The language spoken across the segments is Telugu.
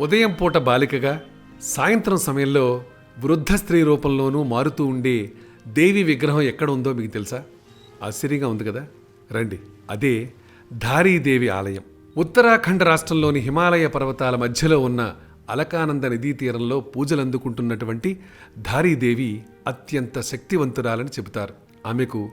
ఉదయం పూట బాలికగా సాయంత్రం సమయంలో వృద్ధ స్త్రీ రూపంలోనూ మారుతూ ఉండే దేవి విగ్రహం ఎక్కడ ఉందో మీకు తెలుసా? ఆశ్చర్యంగా ఉంది కదా? రండి. అదే ధారీదేవి ఆలయం. ఉత్తరాఖండ్ రాష్ట్రంలోని హిమాలయ పర్వతాల మధ్యలో ఉన్న అలకానంద నదీ తీరంలో పూజలు అందుకుంటున్నటువంటి ధారీదేవి అత్యంత శక్తివంతురాలని చెబుతారు. ఆమెకు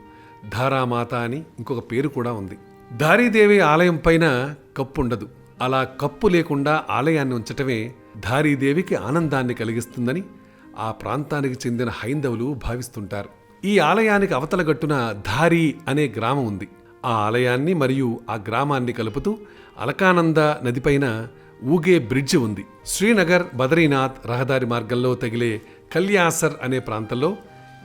ధారామాత అని ఇంకొక పేరు కూడా ఉంది. ధారీదేవి ఆలయం పైన కప్పు ఉండదు అలా కప్పు లేకుండా ఆలయాన్ని ఉంచటమే ధారీదేవికి ఆనందాన్ని కలిగిస్తుందని ఆ ప్రాంతానికి చెందిన హైందవులు భావిస్తుంటారు. ఈ ఆలయానికి అవతల గట్టున ధారి అనే గ్రామం ఉంది. ఆ ఆలయాన్ని మరియు ఆ గ్రామాన్ని కలుపుతూ అలకానంద నదిపైన ఊగే బ్రిడ్జ్ ఉంది. శ్రీనగర్ బద్రీనాథ్ రహదారి మార్గంలో తగిలే కల్యాసర్ అనే ప్రాంతంలో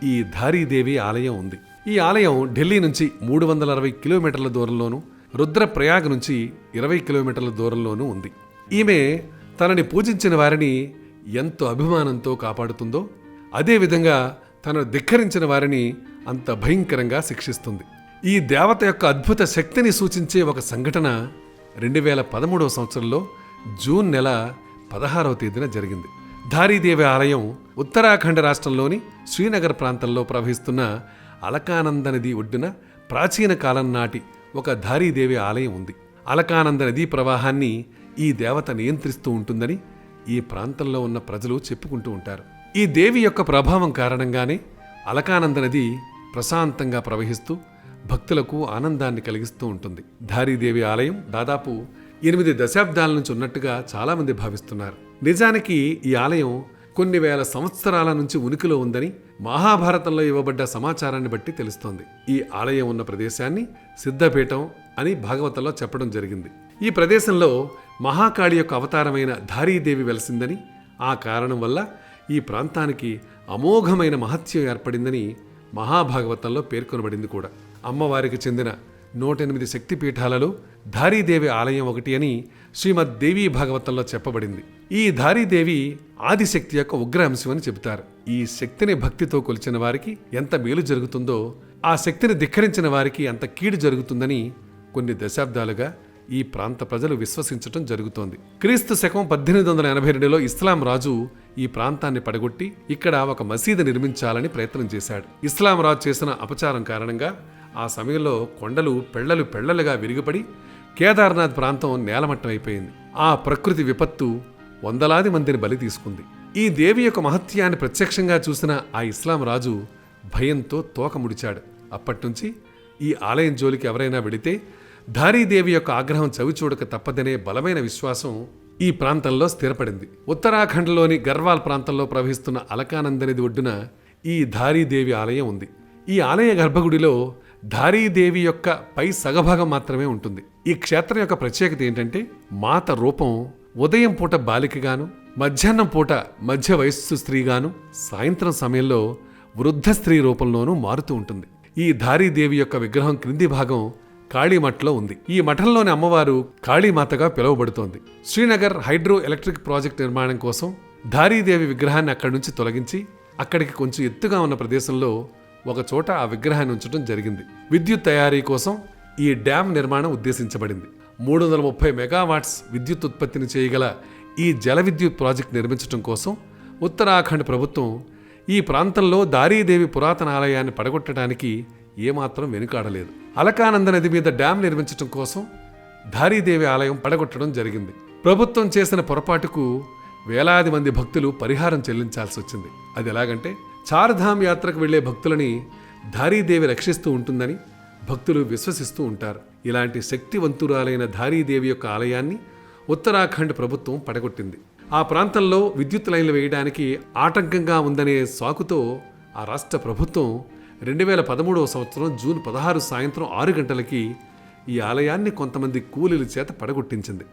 ఈ ధారీదేవి ఆలయం ఉంది. ఈ ఆలయం ఢిల్లీ నుంచి మూడు వందల అరవై కిలోమీటర్ల దూరంలోనూ రుద్రప్రయాగ్ నుంచి ఇరవై కిలోమీటర్ల దూరంలోనూ ఉంది. ఈమె తనని పూజించిన వారిని ఎంతో అభిమానంతో కాపాడుతుందో అదేవిధంగా తనను ధిక్కరించిన వారిని అంత భయంకరంగా శిక్షిస్తుంది. ఈ దేవత యొక్క అద్భుత శక్తిని సూచించే ఒక సంఘటన రెండు వేల పదమూడవ సంవత్సరంలో జూన్ నెల పదహారవ తేదీన జరిగింది. ధారీదేవి ఆలయం ఉత్తరాఖండ్ రాష్ట్రంలోని శ్రీనగర్ ప్రాంతంలో ప్రవహిస్తున్న అలకానంద నది ఒడ్డున ప్రాచీన కాలం నాటి ఒక ధారీదేవి ఆలయం ఉంది. అలకానంద నదీ ప్రవాహాన్ని ఈ దేవత నియంత్రిస్తూ ఉంటుందని ఈ ప్రాంతంలో ఉన్న ప్రజలు చెప్పుకుంటూ ఉంటారు. ఈ దేవి యొక్క ప్రభావం కారణంగానే అలకానంద నది ప్రశాంతంగా ప్రవహిస్తూ భక్తులకు ఆనందాన్ని కలిగిస్తూ ఉంటుంది. ధారీదేవి ఆలయం దాదాపు ఎనిమిది దశాబ్దాల నుంచి ఉన్నట్టుగా చాలామంది భావిస్తున్నారు. నిజానికి ఈ ఆలయం కొన్ని వేల సంవత్సరాల నుంచి ఉనికిలో ఉందని మహాభారతంలో ఇవ్వబడ్డ సమాచారాన్ని బట్టి తెలుస్తోంది. ఈ ఆలయం ఉన్న ప్రదేశాన్ని సిద్ధపీఠం అని భాగవతంలో చెప్పడం జరిగింది. ఈ ప్రదేశంలో మహాకాళి యొక్క అవతారమైన ధారీదేవి వెలసిందని ఆ కారణం వల్ల ఈ ప్రాంతానికి అమోఘమైన మహత్యం ఏర్పడిందని మహాభాగవతంలో పేర్కొనబడింది కూడా. అమ్మవారికి చెందిన నూట ఎనిమిది శక్తి శక్తిపీఠాలలో ధారీదేవి ఆలయం ఒకటి అని శ్రీమద్ దేవీ భాగవతంలో చెప్పబడింది. ఈ ధారీదేవి ఆదిశక్తి యొక్క ఉగ్ర అంశం అని చెబుతారు. ఈ శక్తిని భక్తితో కొలిచిన వారికి ఎంత మేలు జరుగుతుందో ఆ శక్తిని ధిక్కరించిన వారికి అంత కీడు జరుగుతుందని కొన్ని దశాబ్దాలుగా ఈ ప్రాంత ప్రజలు విశ్వసించటం జరుగుతోంది. క్రీస్తు శకం పద్దెనిమిది వందల ఎనభై రెండులో ఇస్లాం రాజు ఈ ప్రాంతాన్ని పడగొట్టి ఇక్కడ ఒక మసీదు నిర్మించాలని ప్రయత్నం చేశాడు. ఇస్లాం రాజు చేసిన అపచారం కారణంగా ఆ సమయంలో కొండలు పెళ్ళలు పెళ్ళలుగా విరిగిపడి కేదార్నాథ్ ప్రాంతం నేలమట్టం అయిపోయింది ఆ ప్రకృతి విపత్తు వందలాది మందిని బలి తీసుకుంది. ఈ దేవి యొక్క మహత్యాన్ని ప్రత్యక్షంగా చూసిన ఆ ఇస్లాం రాజు భయంతో తోక ముడిచాడు. అప్పట్నుంచి ఈ ఆలయం జోలికి ఎవరైనా వెళితే ధారీదేవి యొక్క ఆగ్రహం చవిచూడక తప్పదనే బలమైన విశ్వాసం ఈ ప్రాంతంలో స్థిరపడింది. ఉత్తరాఖండ్లోని గర్వాల్ ప్రాంతంలో ప్రవహిస్తున్న అలకానందనిది ఒడ్డున ఈ ధారీదేవి ఆలయం ఉంది. ఈ ఆలయ గర్భగుడిలో ధారీదేవి యొక్క పై సగభాగం మాత్రమే ఉంటుంది. ఈ క్షేత్రం యొక్క ప్రత్యేకత ఏంటంటే మాత రూపం ఉదయం పూట బాలికగాను మధ్యాహ్నం పూట మధ్య వయస్సు స్త్రీగాను సాయంత్రం సమయంలో వృద్ధ స్త్రీ రూపంలోనూ మారుతూ ఉంటుంది. ఈ ధారీదేవి యొక్క విగ్రహం క్రింది భాగం కాళీమఠలో ఉంది. ఈ మఠంలోని అమ్మవారు కాళీమాతగా పిలువబడుతోంది. శ్రీనగర్ హైడ్రో ఎలక్ట్రిక్ ప్రాజెక్ట్ నిర్మాణం కోసం ధారీదేవి విగ్రహాన్ని అక్కడి నుంచి తొలగించి అక్కడికి కొంచెం ఎత్తుగా ఉన్న ప్రదేశంలో ఒకచోట ఆ విగ్రహాన్ని ఉంచడం జరిగింది. విద్యుత్ తయారీ కోసం ఈ డ్యామ్ నిర్మాణం ఉద్దేశించబడింది. మూడు వందల ముప్పై మెగావాట్స్ విద్యుత్ ఉత్పత్తిని చేయగల ఈ జల విద్యుత్ ప్రాజెక్ట్ నిర్మించడం కోసం ఉత్తరాఖండ్ ప్రభుత్వం ఈ ప్రాంతంలో దారీదేవి పురాతన ఆలయాన్ని పడగొట్టడానికి ఏమాత్రం వెనుకాడలేదు. అలకానంద నది మీద డ్యామ్ నిర్మించడం కోసం దారీదేవి ఆలయం పడగొట్టడం జరిగింది. ప్రభుత్వం చేసిన పొరపాటుకు వేలాది మంది భక్తులు పరిహారం చెల్లించాల్సి వచ్చింది. అది ఎలాగంటే చార్ధామ్ యాత్రకు వెళ్ళే భక్తులని ధారీదేవి రక్షిస్తూ ఉంటుందని భక్తులు విశ్వసిస్తూ ఉంటారు. ఇలాంటి శక్తివంతురాలైన ధారీదేవి యొక్క ఆలయాన్ని ఉత్తరాఖండ్ ప్రభుత్వం పడగొట్టింది. ఆ ప్రాంతంలో విద్యుత్ లైన్లు వేయడానికి ఆటంకంగా ఉందనే సాకుతో ఆ రాష్ట్ర ప్రభుత్వం రెండు వేల పదమూడవ సంవత్సరం జూన్ పదహారు సాయంత్రం ఆరు గంటలకి ఈ ఆలయాన్ని కొంతమంది కూలీల చేత పడగొట్టించింది.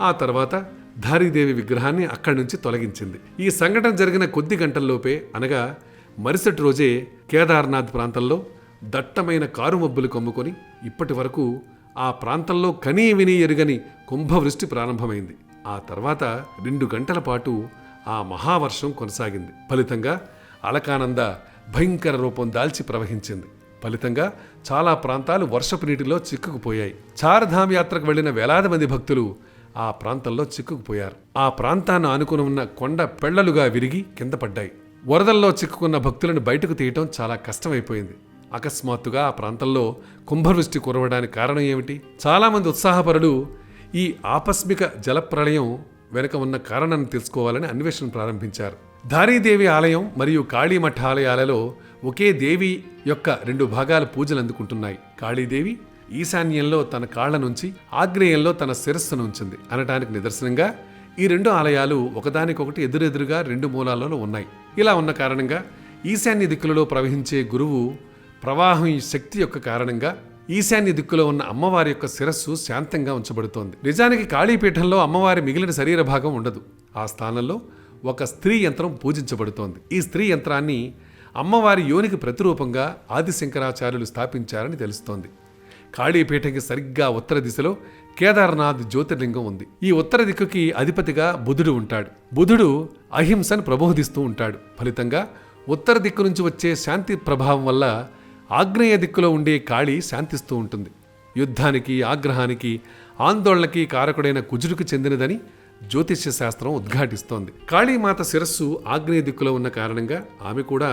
ఆ తర్వాత ధారీదేవి విగ్రహాన్ని అక్కడి నుంచి తొలగించింది. ఈ సంఘటన జరిగిన కొద్ది గంటల్లోపే అనగా మరుసటి రోజే కేదార్నాథ్ ప్రాంతంలో దట్టమైన కారు మబ్బులు కమ్ముకొని ఇప్పటి వరకు ఆ ప్రాంతంలో కనీ విని ఎరుగని కుంభవృష్టి ప్రారంభమైంది. ఆ తర్వాత రెండు గంటల పాటు ఆ మహావర్షం కొనసాగింది. ఫలితంగా అలకానంద భయంకర రూపం దాల్చి ప్రవహించింది. ఫలితంగా చాలా ప్రాంతాలు వర్షపు నీటిలో చిక్కుకుపోయాయి. చారధామ్ యాత్రకు వెళ్ళిన వేలాది మంది భక్తులు ఆ ప్రాంతంలో చిక్కుకుపోయారు. ఆ ప్రాంతాన్ని ఆనుకుని ఉన్న కొండ పెళ్ళలుగా విరిగి కింద పడ్డాయి. వరదల్లో చిక్కుకున్న భక్తులను బయటకు తీయటం చాలా కష్టమైపోయింది. అకస్మాత్తుగా ఆ ప్రాంతంలో కుంభవృష్టి కురవడానికి కారణం ఏమిటి? చాలామంది ఉత్సాహపరులు ఈ ఆకస్మిక జలప్రళయం వెనుక ఉన్న కారణాన్ని తెలుసుకోవాలని అన్వేషణ ప్రారంభించారు. ధారీదేవి ఆలయం మరియు కాళీమఠ ఆలయాలలో ఒకే దేవి యొక్క రెండు భాగాలు పూజలు అందుకుంటున్నాయి. కాళీదేవి ఈశాన్యంలో తన కాళ్ళ నుంచి ఆగ్నేయంలో తన శిరస్సును ఉంచింది. అనటానికి నిదర్శనంగా ఈ రెండు ఆలయాలు ఒకదానికొకటి ఎదురెదురుగా రెండు మూలాలలో ఉన్నాయి. ఇలా ఉన్న కారణంగా ఈశాన్య దిక్కులలో ప్రవహించే గురువు ప్రవాహం శక్తి యొక్క కారణంగా ఈశాన్య దిక్కులో ఉన్న అమ్మవారి యొక్క శిరస్సు శాంతంగా ఉంచబడుతోంది. నిజానికి కాళీపీఠంలో అమ్మవారి మిగిలిన శరీర భాగం ఉండదు. ఆ స్థానంలో ఒక స్త్రీ యంత్రం పూజించబడుతోంది. ఈ స్త్రీ యంత్రాన్ని అమ్మవారి యోనికి ప్రతిరూపంగా ఆదిశంకరాచార్యులు స్థాపించారని తెలుస్తోంది. కాళీపీఠకి సరిగ్గా ఉత్తర దిశలో కేదార్నాథ్ జ్యోతిర్లింగం ఉంది. ఈ ఉత్తర దిక్కుకి అధిపతిగా బుధుడు ఉంటాడు. బుధుడు అహింసను ప్రబోధిస్తూ ఉంటాడు. ఫలితంగా ఉత్తర దిక్కు నుంచి వచ్చే శాంతి ప్రభావం వల్ల ఆగ్నేయ దిక్కులో ఉండే కాళి శాంతిస్తూ ఉంటుంది. యుద్ధానికి ఆగ్రహానికి ఆందోళనకి కారకుడైన కుజుడికి చెందినదని జ్యోతిష్య శాస్త్రం ఉద్ఘాటిస్తోంది. కాళీమాత శిరస్సు ఆగ్నేయ దిక్కులో ఉన్న కారణంగా ఆమె కూడా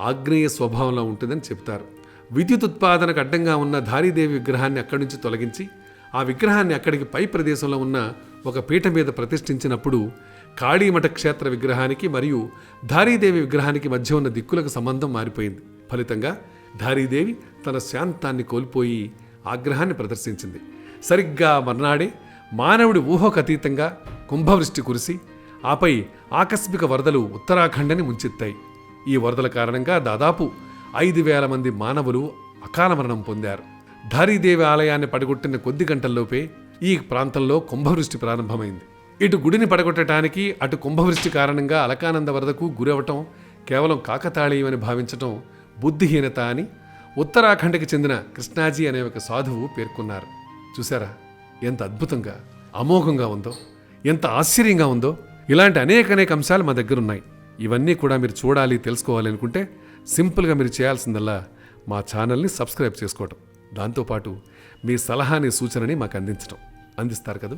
ఆగ్నేయ స్వభావంలో ఉంటుందని చెప్తారు విద్యుత్ ఉత్పాదనకు అడ్డంగా ఉన్న ధారీదేవి విగ్రహాన్ని అక్కడి నుంచి తొలగించి ఆ విగ్రహాన్ని అక్కడికి పై ప్రదేశంలో ఉన్న ఒక పీఠ మీద ప్రతిష్ఠించినప్పుడు కాళీమఠ క్షేత్ర విగ్రహానికి మరియు ధారీదేవి విగ్రహానికి మధ్య ఉన్న దిక్కులకు సంబంధం మారిపోయింది. ఫలితంగా ధారీదేవి తన శాంతాన్ని కోల్పోయి ఆగ్రహాన్ని ప్రదర్శించింది. సరిగ్గా మర్నాడే మానవుడి ఊహకు అతీతంగా కుంభవృష్టి కురిసి ఆపై ఆకస్మిక వరదలు ఉత్తరాఖండ్ని ముంచెత్తాయి. ఈ వరదల కారణంగా దాదాపు ఐదు వేల మంది మానవులు అకాల మరణం పొందారు. ధారీదేవి ఆలయాన్ని పడగొట్టిన కొద్ది గంటల్లోపే ఈ ప్రాంతంలో కుంభవృష్టి ప్రారంభమైంది. ఇటు గుడిని పడగొట్టడానికి అటు కుంభవృష్టి కారణంగా అలకానంద వరదకు గురవటం కేవలం కాకతాళీయమని భావించటం బుద్ధిహీనత అని ఉత్తరాఖండ్కి చెందిన కృష్ణాజీ అనే ఒక సాధువు పేర్కొన్నారు. చూసారా ఎంత అద్భుతంగా అమోఘంగా ఉందో ఎంత ఆశ్చర్యంగా ఉందో. ఇలాంటి అనేక అనేక అంశాలు మా దగ్గర ఉన్నాయి ఇవన్నీ కూడా మీరు చూడాలి తెలుసుకోవాలి అనుకుంటే సింపుల్గా మీరు చేయాల్సిందల్లా మా ఛానల్ని సబ్స్క్రైబ్ చేసుకోవటం. దాంతోపాటు మీ సలహాని సూచనని మాకు అందించడం అందిస్తారు కదా?